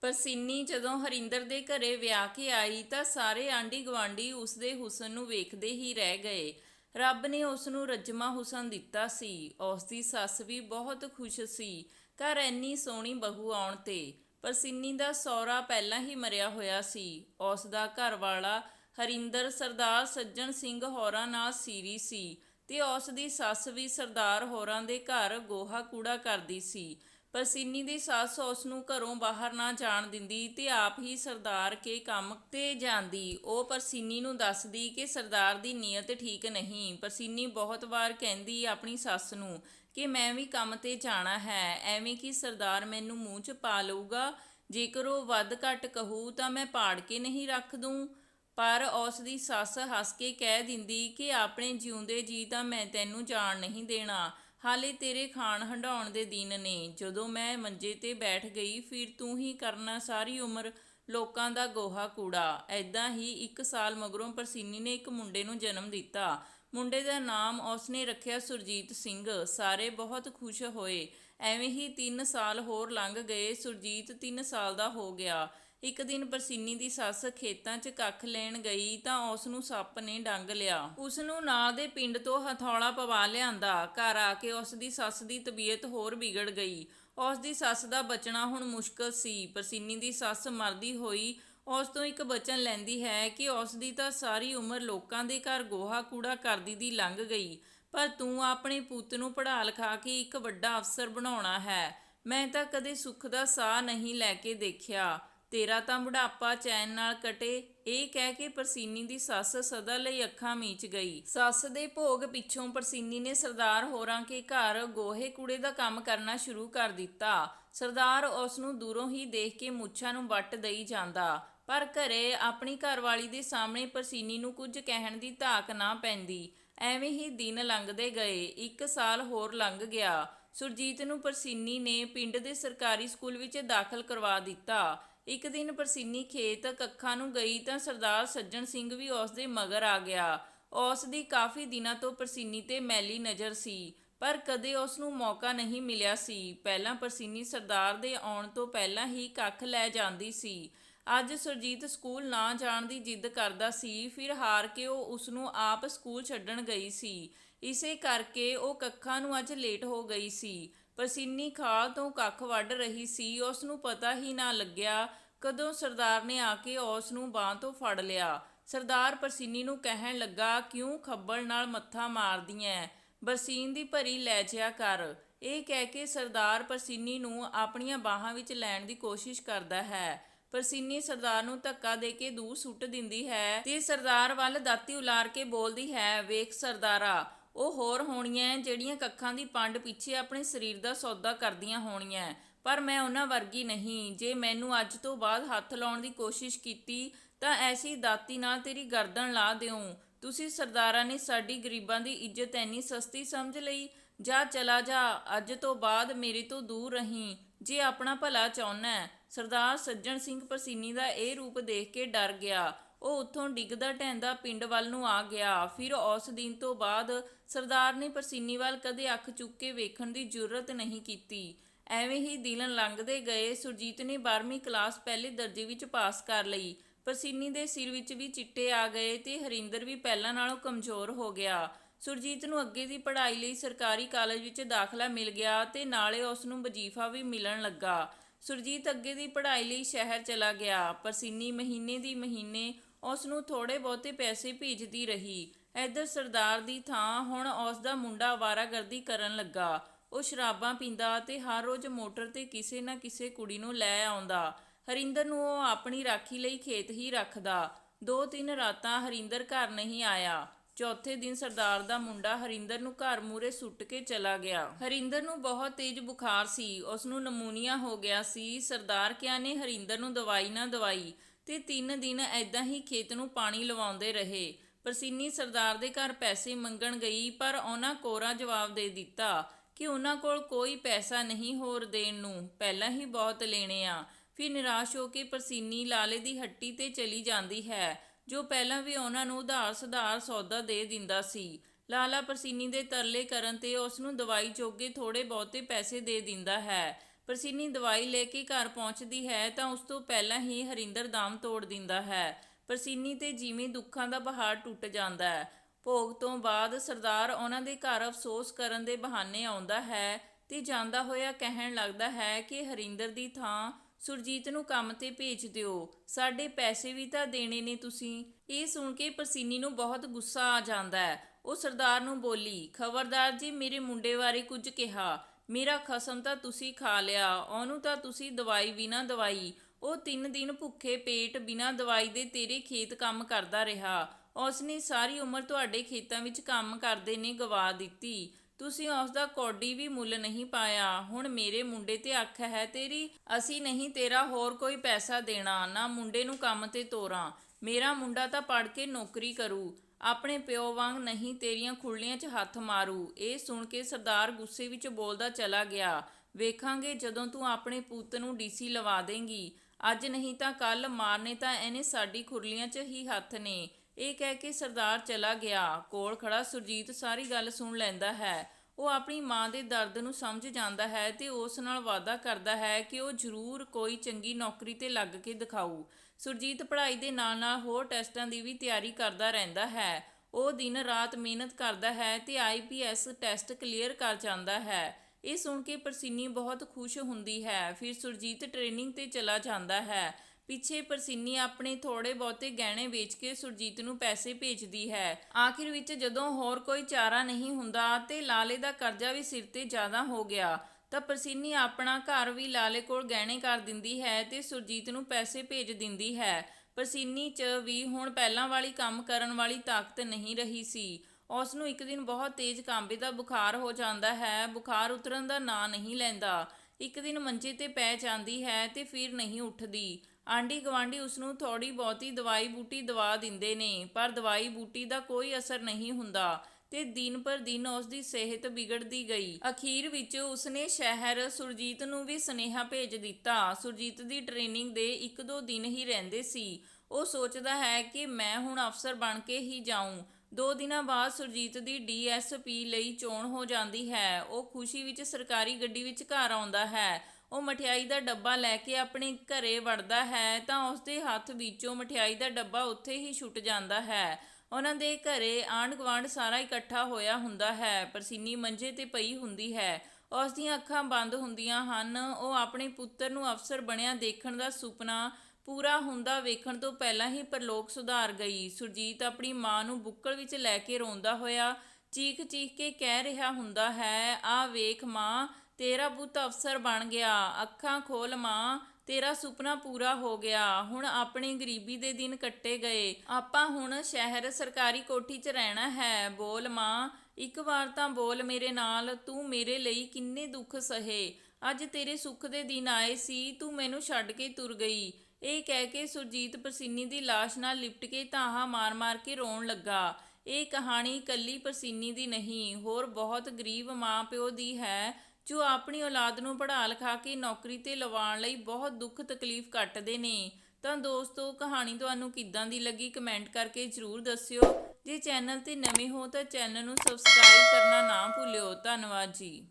ਪਰਸੀਨੀ ਜਦੋਂ ਹਰਿੰਦਰ ਦੇ ਘਰੇ ਵਿਆਹ ਕੇ ਆਈ ਤਾਂ ਸਾਰੇ ਆਂਢੀ ਗਵਾਂਢੀ ਉਸ ਦੇ ਹੁਸਨ ਨੂੰ ਵੇਖਦੇ ਹੀ ਰਹਿ ਗਏ। ਰੱਬ ਨੇ ਉਸ ਨੂੰ ਰੱਜਮਾ ਹੁਸਨ ਦਿੱਤਾ ਸੀ। ਉਸ ਦੀ ਸੱਸ ਵੀ ਬਹੁਤ ਖੁਸ਼ ਸੀ ਘਰ ਇੰਨੀ ਸੋਹਣੀ ਬਹੂ ਆਉਣ ਤੇ। ਪਰਸੀਨੀ ਦਾ ਸਹੁਰਾ ਪਹਿਲਾਂ ਹੀ ਮਰਿਆ ਹੋਇਆ ਸੀ। ਉਸ ਦਾ ਘਰ ਵਾਲਾ ਹਰਿੰਦਰ ਸਰਦਾਰ ਸੱਜਣ ਸਿੰਘ ਹੋਰਾਂ ਨਾਲ ਸੀਰੀ ਸੀ ਤੇ ਉਸ ਦੀ ਸੱਸ ਵੀ ਸਰਦਾਰ ਹੋਰਾਂ ਦੇ ਘਰ ਗੋਹਾ ਕੂੜਾ ਕਰਦੀ ਸੀ। ਪਰਸੀਨੀ ਦੀ ਸੱਸ ਉਸ ਨੂੰ ਘਰੋਂ ਬਾਹਰ ਨਾ ਜਾਣ ਦਿੰਦੀ ਤੇ ਆਪ ਹੀ ਸਰਦਾਰ ਕੇ ਕੰਮ ਤੇ ਜਾਂਦੀ। ਉਹ ਪਰਸੀਨੀ ਨੂੰ ਦੱਸਦੀ ਕਿ ਸਰਦਾਰ ਦੀ ਨੀਅਤ ਠੀਕ ਨਹੀਂ। ਪਰਸੀਨੀ ਬਹੁਤ ਵਾਰ ਕਹਿੰਦੀ ਆਪਣੀ ਸੱਸ ਨੂੰ ਕਿ ਮੈਂ ਵੀ ਕੰਮ ਤੇ ਜਾਣਾ ਹੈ। ਐਵੇਂ ਕਿ ਸਰਦਾਰ ਮੈਨੂੰ ਮੂੰਹ 'ਚ ਪਾ ਲਊਗਾ। ਜੇਕਰ ਉਹ ਵੱਧ ਘੱਟ ਕਹੂ ਤਾਂ ਮੈਂ ਪਾੜ ਕੇ ਨਹੀਂ ਰੱਖ ਦੂੰ। ਪਰ ਉਸ ਦੀ ਸੱਸ ਹੱਸ ਕੇ ਕਹਿ ਦਿੰਦੀ ਕਿ ਆਪਣੇ ਜਿਉਂਦੇ ਜੀ ਤਾਂ ਮੈਂ ਤੈਨੂੰ ਜਾਣ ਨਹੀਂ ਦੇਣਾ। ਹਾਲੇ ਤੇਰੇ ਖਾਣ ਹੰਡਾਉਣ ਦੇ ਦਿਨ ਨੇ। ਜਦੋਂ ਮੈਂ ਮੰਜੇ ਤੇ ਬੈਠ ਗਈ, ਫਿਰ ਤੂੰ ਹੀ ਕਰਨਾ ਸਾਰੀ ਉਮਰ ਲੋਕਾਂ ਦਾ ਗੋਹਾ ਕੂੜਾ। ਐਦਾਂ ਹੀ ਇੱਕ ਸਾਲ ਮਗਰੋਂ ਪਰਸੀਨੀ ਨੇ ਇੱਕ ਮੁੰਡੇ ਨੂੰ ਜਨਮ ਦਿੱਤਾ। ਮੁੰਡੇ ਦਾ ਨਾਮ ਉਸਨੇ ਰੱਖਿਆ ਸੁਰਜੀਤ ਸਿੰਘ। ਸਾਰੇ ਬਹੁਤ ਖੁਸ਼ ਹੋਏ। ਐਵੇਂ ਹੀ 3 ਸਾਲ ਹੋਰ ਲੰਘ ਗਏ। ਸੁਰਜੀਤ 3 ਸਾਲ ਦਾ ਹੋ ਗਿਆ। ਇੱਕ ਦਿਨ ਪਰਸੀਨੀ ਦੀ ਸੱਸ ਖੇਤਾਂ 'ਚ ਕੱਖ ਲੈਣ ਗਈ ਤਾਂ ਉਸ ਨੂੰ ਸੱਪ ਨੇ ਡੰਗ ਲਿਆ। ਉਸ ਨੂੰ ਨਾਲ ਦੇ ਪਿੰਡ ਤੋਂ ਹਥੌਲਾ ਪਵਾ ਲਿਆਂਦਾ। ਘਰ ਆ ਕੇ ਉਸ ਦੀ ਸੱਸ ਦੀ ਤਬੀਅਤ ਹੋਰ ਵਿਗੜ ਗਈ। ਉਸ ਦੀ ਸੱਸ ਦਾ ਬਚਣਾ ਹੁਣ ਮੁਸ਼ਕਲ ਸੀ। ਪਰਸੀਨੀ ਦੀ ਸੱਸ ਮਰਦੀ ਹੋਈ ਉਸ ਤੋਂ ਇੱਕ ਬਚਨ ਲੈਂਦੀ ਹੈ ਕਿ ਉਸ ਦੀ ਤਾਂ ਸਾਰੀ ਉਮਰ ਲੋਕਾਂ ਦੇ ਘਰ ਗੋਹਾ ਕੂੜਾ ਕਰਦੀ ਦੀ ਲੰਘ ਗਈ। ਪਰ ਤੂੰ ਆਪਣੇ ਪੁੱਤ ਨੂੰ ਪੜ੍ਹਾ ਲਿਖਾ ਕੇ ਇੱਕ ਵੱਡਾ ਅਫਸਰ ਬਣਾਉਣਾ ਹੈ। ਮੈਂ ਤਾਂ ਕਦੇ ਸੁੱਖ ਦਾ ਸਾਹ ਨਹੀਂ ਲੈ ਕੇ ਦੇਖਿਆ। ਤੇਰਾ ਤਾਂ ਬੁਢਾਪਾ ਚੈਨ ਨਾਲ ਕਟੇ। ਇਹ ਕਹਿ ਕੇ ਪਰਸੀਨੀ ਦੀ ਸੱਸ ਸਦਾ ਲਈ ਅੱਖਾਂ ਮੀਚ ਗਈ। ਸੱਸ ਦੇ ਭੋਗ ਪਿੱਛੋਂ ਪਰਸੀਨੀ ਨੇ ਸਰਦਾਰ ਹੋਰਾਂ ਕੇ ਘਰ ਗੋਹੇ ਕੂੜੇ ਦਾ ਕੰਮ ਕਰਨਾ ਸ਼ੁਰੂ ਕਰ ਦਿੱਤਾ। ਸਰਦਾਰ ਉਸ ਨੂੰ ਦੂਰੋਂ ਹੀ ਦੇਖ ਕੇ ਮੁੱਛਾਂ ਨੂੰ ਵੱਟ ਦਈ ਜਾਂਦਾ। ਪਰ ਘਰੇ ਆਪਣੀ ਘਰਵਾਲੀ ਦੇ ਸਾਹਮਣੇ ਪਰਸੀਨੀ ਨੂੰ ਕੁਝ ਕਹਿਣ ਦੀ ਧਾਕ ਨਾ ਪੈਂਦੀ। ਐਵੇਂ ਹੀ ਦਿਨ ਲੰਘਦੇ ਗਏ। ਇੱਕ ਸਾਲ ਹੋਰ ਲੰਘ ਗਿਆ। ਸੁਰਜੀਤ ਨੂੰ ਪਰਸੀਨੀ ਨੇ ਪਿੰਡ ਦੇ ਸਰਕਾਰੀ ਸਕੂਲ ਵਿੱਚ ਦਾਖਲ ਕਰਵਾ ਦਿੱਤਾ। ਇੱਕ ਦਿਨ ਪਰਸੀਨੀ ਖੇਤ ਕੱਖਾਂ ਨੂੰ ਗਈ ਤਾਂ ਸਰਦਾਰ ਸੱਜਣ ਸਿੰਘ ਵੀ ਉਸ ਦੇ ਮਗਰ ਆ ਗਿਆ। ਉਸ ਦੀ ਕਾਫੀ ਦਿਨਾਂ ਤੋਂ ਪਰਸੀਨੀ ਤੇ ਮੈਲੀ ਨਜ਼ਰ ਸੀ, ਪਰ ਕਦੇ ਉਸ ਨੂੰ ਮੌਕਾ ਨਹੀਂ ਮਿਲਿਆ ਸੀ। ਪਹਿਲਾਂ ਪਰਸੀਨੀ ਸਰਦਾਰ ਦੇ ਆਉਣ ਤੋਂ ਪਹਿਲਾਂ ਹੀ ਕੱਖ ਲੈ ਜਾਂਦੀ ਸੀ। ਅੱਜ ਸੁਰਜੀਤ ਸਕੂਲ ਨਾ ਜਾਣ ਦੀ ਜਿੱਦ ਕਰਦਾ ਸੀ, ਫਿਰ ਹਾਰ ਕੇ ਉਹ ਉਸ ਨੂੰ ਆਪ ਸਕੂਲ ਛੱਡਣ ਗਈ ਸੀ। ਇਸੇ ਕਰਕੇ ਉਹ ਕੱਖਾਂ ਨੂੰ ਅੱਜ ਲੇਟ ਹੋ ਗਈ ਸੀ। ਪਰਸੀਨੀ ਖਾਲ ਤੋਂ ਕੱਖ ਵੱਢ ਰਹੀ ਸੀ ਉਸ ਨੂੰ ਪਤਾ ਹੀ ਨਾ ਲੱਗਿਆ ਕਦੋਂ ਸਰਦਾਰ ਨੇ ਆ ਕੇ ਉਸ ਨੂੰ ਬਾਹ ਤੋਂ ਫੜ ਲਿਆ। ਸਰਦਾਰ ਪਰਸੀਨੀ ਨੂੰ ਕਹਿਣ ਲੱਗਾ, ਕਿਉਂ ਖੱਬਲ ਨਾਲ ਮੱਥਾ ਮਾਰਦੀ ਮਾਰਦੀਆਂ ਬਰਸੀਨ ਦੀ ਭਰੀ ਲੈ ਜਿਆ ਕਰ। ਇਹ ਕਹਿ ਕੇ ਸਰਦਾਰ ਪਰਸੀਨੀ ਨੂੰ ਆਪਣੀਆਂ ਬਾਹਾਂ ਵਿੱਚ ਲੈਣ ਦੀ ਕੋਸ਼ਿਸ਼ ਕਰਦਾ ਹੈ। ਪਰਸੀਨੀ ਸਰਦਾਰ ਨੂੰ ਧੱਕਾ ਦੇ ਕੇ ਦੂਰ ਸੁੱਟ ਦਿੰਦੀ ਹੈ ਤੇ ਸਰਦਾਰ ਵੱਲ ਦਾਤੀ ਉਲਾਰ ਕੇ ਬੋਲਦੀ ਹੈ, ਵੇਖ ਸਰਦਾਰਾ ਉਹ ਹੋਰ ਹੋਣੀਆਂ ਜਿਹੜੀਆਂ ਕੱਖਾਂ ਦੀ ਪੰਡ ਪਿੱਛੇ ਆਪਣੇ ਸਰੀਰ ਦਾ ਸੌਦਾ ਕਰਦੀਆਂ ਹੋਣੀਆਂ ਪਰ ਮੈਂ ਉਹਨਾਂ ਵਰਗੀ ਨਹੀਂ। ਜੇ ਮੈਨੂੰ ਅੱਜ ਤੋਂ ਬਾਅਦ ਹੱਥ ਲਾਉਣ ਦੀ ਕੋਸ਼ਿਸ਼ ਕੀਤੀ, ਤਾਂ ਐਸੀ ਦਾਤੀ ਨਾਲ ਤੇਰੀ ਗਰਦਨ ਲਾ ਦਿਉ ਤੁਸੀਂ ਸਰਦਾਰਾਂ ਨੇ ਸਾਡੀ ਗਰੀਬਾਂ ਦੀ ਇੱਜ਼ਤ ਐਨੀ ਸਸਤੀ ਸਮਝ ਲਈ? ਜਾ ਚਲਾ ਜਾ, ਅੱਜ ਤੋਂ ਬਾਅਦ ਮੇਰੇ ਤੋਂ ਦੂਰ ਰਹੀਂ। ਜੇ ਆਪਣਾ ਭਲਾ ਚਾਹੁੰਨਾ ਸਰਦਾਰ ਸੱਜਣ ਸਿੰਘ ਪਸੀਨੀ ਦਾ ਇਹ ਰੂਪ ਦੇਖ ਕੇ ਡਰ ਗਿਆ। ਉਹ ਉੱਥੋਂ ਡਿੱਗਦਾ ਢਹਿੰਦਾ ਪਿੰਡ ਵੱਲ ਨੂੰ ਆ ਗਿਆ। ਫਿਰ ਉਸ ਦਿਨ ਤੋਂ ਬਾਅਦ ਸਰਦਾਰ ਨੇ ਪਰਸੀਨੀ ਵੱਲ ਕਦੇ ਅੱਖ ਚੁੱਕ ਕੇ ਵੇਖਣ ਦੀ ਜੁਰਤ ਨਹੀਂ ਕੀਤੀ। ਐਵੇਂ ਹੀ ਦਿਨ ਲੰਘਦੇ ਗਏ। ਸੁਰਜੀਤ ਨੇ 12ਵੀਂ ਕਲਾਸ ਪਹਿਲੇ ਦਰਜੇ ਵਿੱਚ ਪਾਸ ਕਰ ਲਈ। ਪਰਸੀਨੀ ਦੇ ਸਿਰ ਵਿੱਚ ਵੀ ਚਿੱਟੇ ਆ ਗਏ ਤੇ ਹਰਿੰਦਰ ਵੀ ਪਹਿਲਾਂ ਨਾਲੋਂ ਕਮਜ਼ੋਰ ਹੋ ਗਿਆ। ਸੁਰਜੀਤ ਨੂੰ ਅੱਗੇ ਦੀ ਪੜ੍ਹਾਈ ਲਈ ਸਰਕਾਰੀ ਕਾਲਜ ਵਿੱਚ ਦਾਖਲਾ ਮਿਲ ਗਿਆ ਤੇ ਨਾਲੇ ਉਸ ਨੂੰ ਵਜ਼ੀਫਾ ਵੀ ਮਿਲਣ ਲੱਗਾ। ਸੁਰਜੀਤ ਅੱਗੇ ਦੀ ਪੜ੍ਹਾਈ ਲਈ ਸ਼ਹਿਰ ਚਲਾ ਗਿਆ। ਪਰਸੀਨੀ ਮਹੀਨੇ ਦੀ ਮਹੀਨੇ ਉਸ ਨੂੰ ਥੋੜੇ ਬਹੁਤੇ ਪੈਸੇ ਭੇਜਦੀ ਰਹੀ। ਇੱਧਰ ਸਰਦਾਰ ਦੀ ਥਾਂ ਹੁਣ ਉਸ ਦਾ ਮੁੰਡਾ ਵਾਰਾਗਰਦੀ ਕਰਨ ਲੱਗਾ। ਉਹ ਸ਼ਰਾਬਾਂ ਪੀਂਦਾ ਤੇ ਹਰ ਰੋਜ਼ ਮੋਟਰ ਤੇ ਕਿਸੇ ਨਾ ਕਿਸੇ ਕੁੜੀ ਨੂੰ ਲੈ ਆਉਂਦਾ। ਹਰਿੰਦਰ ਨੂੰ ਉਹ ਆਪਣੀ ਰਾਖੀ ਲਈ ਖੇਤ ਹੀ ਰੱਖਦਾ। ਦੋ ਤਿੰਨ ਰਾਤਾਂ ਹਰਿੰਦਰ ਘਰ ਨਹੀਂ ਆਇਆ। ਚੌਥੇ ਦਿਨ ਸਰਦਾਰ ਦਾ ਮੁੰਡਾ ਹਰਿੰਦਰ ਨੂੰ ਘਰ ਮੂਰੇ ਸੁੱਟ ਕੇ ਚਲਾ ਗਿਆ। ਹਰਿੰਦਰ ਨੂੰ ਬਹੁਤ ਤੇਜ਼ ਬੁਖਾਰ ਸੀ। ਉਸ ਨੂੰ ਨਮੂਨੀਆ ਹੋ ਗਿਆ ਸੀ। ਸਰਦਾਰ ਕਿਆ ਨੇ ਹਰਿੰਦਰ ਨੂੰ ਦਵਾਈ ਨਾ ਦਵਾਈ। ਤੇ ਤਿੰਨ ਦਿਨ ਐਦਾਂ ਹੀ ਖੇਤ ਨੂੰ ਪਾਣੀ ਲਵਾਉਂਦੇ ਰਹੇ। ਪਰਸੀਨੀ ਸਰਦਾਰ ਦੇ ਘਰ ਪੈਸੇ ਮੰਗਣ ਗਈ, ਪਰ ਉਹਨਾਂ ਕੋਰਾ ਜਵਾਬ ਦੇ ਦਿੱਤਾ ਕਿ ਉਹਨਾਂ ਕੋਲ ਕੋਈ ਪੈਸਾ ਨਹੀਂ ਹੋਰ ਦੇਣ ਨੂੰ, ਪਹਿਲਾਂ ਹੀ ਬਹੁਤ ਲੈਣੇ ਆ। ਫਿਰ ਨਿਰਾਸ਼ ਹੋ ਕੇ ਪਰਸੀਨੀ ਲਾਲੇ ਦੀ ਹੱਟੀ ਤੇ ਚਲੀ ਜਾਂਦੀ ਹੈ, ਜੋ ਪਹਿਲਾਂ ਵੀ ਉਹਨਾਂ ਨੂੰ ਉਧਾਰ ਸੁਧਾਰ ਸੌਦਾ ਦੇ ਦਿੰਦਾ ਸੀ। ਲਾਲਾ ਪਰਸੀਨੀ ਦੇ ਤਰਲੇ ਕਰਨ ਤੇ ਉਸ ਨੂੰ ਦਵਾਈ ਜੋਗੇ ਥੋੜੇ ਬਹੁਤੇ ਪੈਸੇ ਦੇ ਦਿੰਦਾ ਹੈ। ਪਰਸੀਨੀ ਦਵਾਈ ਲੈ ਕੇ ਘਰ ਪਹੁੰਚਦੀ ਹੈ ਤਾਂ ਉਸ ਤੋਂ ਪਹਿਲਾਂ ਹੀ ਹਰਿੰਦਰ ਦਾਮ ਤੋੜ ਦਿੰਦਾ ਹੈ। ਪ੍ਰਸੀਨੀ ਤੇ ਜਿਵੇਂ ਦੁੱਖਾਂ ਦਾ ਪਹਾੜ ਟੁੱਟ ਜਾਂਦਾ ਹੈ। ਭੋਗ ਤੋਂ ਬਾਅਦ ਸਰਦਾਰ ਉਹਨਾਂ ਦੇ ਘਰ ਅਫਸੋਸ ਕਰਨ ਦੇ ਬਹਾਨੇ ਆਉਂਦਾ ਹੈ ਤੇ ਜਾਂਦਾ ਹੋਇਆ ਕਹਿਣ ਲੱਗਦਾ ਹੈ ਕਿ ਹਰਿੰਦਰ ਦੀ ਥਾਂ ਸੁਰਜੀਤ ਨੂੰ ਕੰਮ ਤੇ ਭੇਜ ਦਿਓ। ਸਾਡੇ ਪੈਸੇ ਵੀ ਤਾਂ ਦੇਣੇ ਨੇ ਤੁਸੀਂ। ਇਹ ਸੁਣ ਕੇ ਪ੍ਰਸੀਨੀ ਨੂੰ ਬਹੁਤ ਗੁੱਸਾ ਆ ਜਾਂਦਾ ਹੈ। ਉਹ ਸਰਦਾਰ ਨੂੰ ਬੋਲੀ, ਖਬਰਦਾਰ ਜੀ, ਮੇਰੇ ਮੁੰਡੇ ਬਾਰੇ ਕੁਝ ਕਿਹਾ। ਮੇਰਾ ਖਸਮ ਤਾਂ ਤੁਸੀਂ ਖਾ ਲਿਆ, ਉਹਨੂੰ ਤਾਂ ਤੁਸੀਂ ਦਵਾਈ ਵੀ ਦਵਾਈ। ਉਹ ਤਿੰਨ ਦਿਨ ਭੁੱਖੇ ਪੇਟ ਬਿਨਾਂ ਦਵਾਈ ਦੇ ਤੇਰੇ ਖੇਤ ਕੰਮ ਕਰਦਾ ਰਿਹਾ। ਉਸਨੇ ਸਾਰੀ ਉਮਰ ਤੁਹਾਡੇ ਖੇਤਾਂ ਵਿੱਚ ਕੰਮ ਕਰਦੇ ਨੇ ਗਵਾ ਦਿੱਤੀ। ਤੁਸੀਂ ਉਸ ਦਾ ਕੌਡੀ ਵੀ ਮੁੱਲ ਨਹੀਂ ਪਾਇਆ। ਹੁਣ ਮੇਰੇ ਮੁੰਡੇ ਤੇ ਅੱਖ ਹੈ ਤੇਰੀ, ਅਸੀਂ ਨਹੀਂ ਤੇਰਾ ਹੋਰ ਕੋਈ ਪੈਸਾ ਦੇਣਾ, ਨਾ ਮੁੰਡੇ ਨੂੰ ਕੰਮ ਤੇ ਤੋਰਾਂ। ਮੇਰਾ ਮੁੰਡਾ ਤਾਂ ਪੜ ਕੇ ਨੌਕਰੀ ਕਰੂ। ਆਪਣੇ ਪਿਓ ਵਾਂਗ ਨਹੀਂ ਤੇਰੀਆਂ ਖੁਰਲੀਆਂ 'ਚ ਹੱਥ ਮਾਰੂ। ਇਹ ਸੁਣ ਕੇ ਸਰਦਾਰ ਗੁੱਸੇ ਵਿੱਚ ਬੋਲਦਾ ਚਲਾ ਗਿਆ। ਵੇਖਾਂਗੇ ਜਦੋਂ ਤੂੰ ਆਪਣੇ ਪੁੱਤ ਨੂੰ ਡੀਸੀ ਲਵਾ ਦੇਂਗੀ। ਅੱਜ ਨਹੀਂ ਤਾਂ ਕੱਲ ਮਾਰਨੇ ਤਾਂ ਇਹਨੇ ਸਾਡੀ ਖੁਰਲੀਆਂ 'ਚ ਹੀ ਹੱਥ ਨੇ। ਇਹ ਕਹਿ ਕੇ ਸਰਦਾਰ ਚਲਾ ਗਿਆ। ਕੋਲ ਖੜਾ ਸੁਰਜੀਤ ਸਾਰੀ ਗੱਲ ਸੁਣ ਲੈਂਦਾ ਹੈ। ਉਹ ਆਪਣੀ ਮਾਂ ਦੇ ਦਰਦ ਨੂੰ ਸਮਝ ਜਾਂਦਾ ਹੈ ਤੇ ਉਸ ਨਾਲ ਵਾਅਦਾ ਕਰਦਾ ਹੈ ਕਿ ਉਹ ਜ਼ਰੂਰ ਕੋਈ ਚੰਗੀ ਨੌਕਰੀ ਤੇ ਲੱਗ ਕੇ ਦਿਖਾਊ। ਸੁਰਜੀਤ ਪੜ੍ਹਾਈ ਦੇ ਨਾਲ-ਨਾਲ ਹੋਰ ਟੈਸਟਾਂ ਦੀ ਵੀ ਤਿਆਰੀ ਕਰਦਾ ਰਹਿੰਦਾ ਹੈ। ਉਹ ਦਿਨ ਰਾਤ ਮਿਹਨਤ ਕਰਦਾ ਹੈ ਤੇ ਆਈਪੀਐਸ ਟੈਸਟ ਕਲੀਅਰ ਕਰ ਜਾਂਦਾ ਹੈ। ਇਹ ਸੁਣ ਕੇ ਪ੍ਰਸੀਨੀ ਬਹੁਤ ਖੁਸ਼ ਹੁੰਦੀ ਹੈ। ਫਿਰ ਸੁਰਜੀਤ ਟ੍ਰੇਨਿੰਗ ਤੇ ਚਲਾ ਜਾਂਦਾ ਹੈ। ਪਿੱਛੇ ਪ੍ਰਸੀਨੀ ਆਪਣੇ ਥੋੜੇ ਬਹੁਤੇ ਗਹਿਣੇ ਵੇਚ ਕੇ ਸੁਰਜੀਤ ਨੂੰ ਪੈਸੇ ਭੇਜਦੀ ਹੈ। ਆਖਿਰ ਵਿੱਚ ਜਦੋਂ ਹੋਰ ਕੋਈ ਚਾਰਾ ਨਹੀਂ ਹੁੰਦਾ ਤੇ ਲਾਲੇ ਦਾ ਕਰਜ਼ਾ ਵੀ ਸਿਰ ਤੇ ਜ਼ਿਆਦਾ ਹੋ ਗਿਆ, ਤਾਂ ਪ੍ਰਸੀਨੀ ਆਪਣਾ ਘਰ ਵੀ ਲਾਲੇ ਕੋਲ ਗਹਿਣੇ ਕਰ ਦਿੰਦੀ ਹੈ ਤੇ ਸੁਰਜੀਤ ਨੂੰ ਪੈਸੇ ਭੇਜ ਦਿੰਦੀ ਹੈ। ਪ੍ਰਸੀਨੀ 'ਚ ਵੀ ਹੁਣ ਪਹਿਲਾਂ ਵਾਲੀ ਕੰਮ ਕਰਨ ਵਾਲੀ ਤਾਕਤ ਨਹੀਂ ਰਹੀ ਸੀ। ਉਸ ਨੂੰ ਇੱਕ ਦਿਨ ਬਹੁਤ ਤੇਜ਼ ਕਾਂਬੇ ਦਾ ਬੁਖਾਰ ਹੋ ਜਾਂਦਾ ਹੈ, ਬੁਖਾਰ ਉਤਰਨ ਦਾ ਨਾਂ ਨਹੀਂ ਲੈਂਦਾ। ਇੱਕ ਦਿਨ ਮੰਜੇ ਤੇ ਪੈ ਜਾਂਦੀ ਹੈ ਤੇ ਫਿਰ ਨਹੀਂ ਉੱਠਦੀ। ਆਂਢੀ ਗਵਾਂਢੀ ਉਸ ਨੂੰ ਥੋੜੀ ਬਹੁਤੀ ਦਵਾਈ ਬੂਟੀ ਦਵਾ ਦਿੰਦੇ ਨੇ, ਪਰ ਦਵਾਈ ਬੂਟੀ ਦਾ ਕੋਈ ਅਸਰ ਨਹੀਂ ਹੁੰਦਾ ਤੇ ਦਿਨ ਪਰ ਦਿਨ ਉਸ ਦੀ ਸਿਹਤ ਵਿਗੜਦੀ ਗਈ। ਅਖੀਰ ਵਿੱਚ ਉਸਨੇ ਸ਼ਹਿਰ ਸੁਰਜੀਤ ਨੂੰ ਵੀ ਸੁਨੇਹਾ ਭੇਜ ਦਿੱਤਾ। ਸੁਰਜੀਤ ਦੀ ਟ੍ਰੇਨਿੰਗ ਦੇ ਇੱਕ ਦੋ ਦਿਨ ਹੀ ਰਹਿੰਦੇ ਸੀ। ਉਹ ਸੋਚਦਾ ਹੈ ਕਿ ਮੈਂ ਹੁਣ ਅਫਸਰ ਬਣ ਕੇ ਹੀ ਜਾਊਂ। ਦੋ ਦਿਨਾਂ ਬਾਅਦ ਸੁਰਜੀਤ ਦੀ ਡੀਐਸਪੀ ਲਈ ਚੋਣ ਹੋ ਜਾਂਦੀ ਹੈ। ਉਹ ਖੁਸ਼ੀ ਵਿੱਚ ਸਰਕਾਰੀ ਗੱਡੀ ਵਿੱਚ ਘਰ ਆਉਂਦਾ ਹੈ। ਉਹ ਮਠਿਆਈ ਦਾ ਡੱਬਾ ਲੈ ਕੇ ਆਪਣੇ ਘਰੇ ਵੜਦਾ ਹੈ ਤਾਂ ਉਸਦੇ ਹੱਥ ਵਿੱਚੋਂ ਮਠਿਆਈ ਦਾ ਡੱਬਾ ਉੱਥੇ ਹੀ ਛੁੱਟ ਜਾਂਦਾ ਹੈ। ਉਹਨਾਂ ਦੇ ਘਰੇ ਆਂਢ ਗੁਆਂਢ ਸਾਰਾ ਇਕੱਠਾ ਹੋਇਆ ਹੁੰਦਾ ਹੈ ਪ੍ਰਸੀਨੀ ਮੰਜੇ ਤੇ ਪਈ ਹੁੰਦੀ ਹੈ। ਉਸ ਦੀਆਂ ਅੱਖਾਂ ਬੰਦ ਹੁੰਦੀਆਂ ਹਨ। ਉਹ ਆਪਣੇ ਪੁੱਤਰ ਨੂੰ ਅਫਸਰ ਬਣਿਆ ਦੇਖਣ ਦਾ ਸੁਪਨਾ ਪੂਰਾ ਹੁੰਦਾ ਵੇਖਣ ਤੋਂ ਪਹਿਲਾਂ ਹੀ ਪਰਲੋਕ ਸੁਧਾਰ ਗਈ। ਸੁਰਜੀਤ ਆਪਣੀ ਮਾਂ ਨੂੰ ਬੁੱਕਲ ਵਿੱਚ ਲੈ ਕੇ ਰੋਂਦਾ ਹੋਇਆ ਚੀਖ ਚੀਖ ਕੇ ਕਹਿ ਰਿਹਾ ਹੁੰਦਾ ਹੈ, ਆ ਵੇਖ ਮਾਂ ਤੇਰਾ ਪੁੱਤ ਅਫਸਰ ਬਣ ਗਿਆ, ਅੱਖਾਂ ਖੋਲ ਮਾਂ, ਤੇਰਾ ਸੁਪਨਾ ਪੂਰਾ ਹੋ ਗਿਆ। ਹੁਣ ਆਪਣੀ ਗਰੀਬੀ ਦੇ ਦਿਨ ਕੱਟੇ ਗਏ। ਆਪਾਂ ਹੁਣ ਸ਼ਹਿਰ ਸਰਕਾਰੀ ਕੋਠੀ 'ਚ ਰਹਿਣਾ ਹੈ। ਬੋਲ ਮਾਂ, ਇੱਕ ਵਾਰ ਤਾਂ ਬੋਲ ਮੇਰੇ ਨਾਲ, ਤੂੰ ਮੇਰੇ ਲਈ ਕਿੰਨੇ ਦੁੱਖ ਸਹੇ। ਅੱਜ ਤੇਰੇ ਸੁੱਖ ਦੇ ਦਿਨ ਆਏ ਸੀ, ਤੂੰ ਮੈਨੂੰ ਛੱਡ ਕੇ ਤੁਰ ਗਈ। ਇਹ ਕਹਿ ਕੇ ਸੁਰਜੀਤ ਪ੍ਰਸੀਨੀ ਦੀ ਲਾਸ਼ ਨਾਲ ਲਿਪਟ ਕੇ ਧਾਹਾਂ ਮਾਰ-ਮਾਰ ਕੇ ਰੋਣ ਲੱਗਾ। ਇਹ ਕਹਾਣੀ ਕੱਲੀ ਪਰਸੀਨੀ ਦੀ ਨਹੀਂ, ਹੋਰ ਬਹੁਤ ਗਰੀਬ ਮਾਂ ਪਿਓ ਦੀ ਹੈ। ਜੋ ਆਪਣੀ ਔਲਾਦ ਨੂੰ ਪੜ੍ਹਾ ਲਿਖਾ ਕੇ ਨੌਕਰੀ ਤੇ ਲਵਾਉਣ ਲਈ ਬਹੁਤ ਦੁੱਖ ਤਕਲੀਫ ਕੱਟਦੇ ਨੇ। ਤਾਂ ਦੋਸਤੋ, ਕਹਾਣੀ ਤੁਹਾਨੂੰ ਕਿੱਦਾਂ ਦੀ ਲੱਗੀ ਕਮੈਂਟ ਕਰਕੇ ਜਰੂਰ ਦੱਸਿਓ। ਜੇ ਚੈਨਲ ਤੇ ਨਵੇਂ ਹੋ ਤਾਂ ਚੈਨਲ ਨੂੰ ਸਬਸਕ੍ਰਾਈਬ ਕਰਨਾ ਨਾ ਭੁੱਲਿਓ। ਧੰਨਵਾਦ ਜੀ।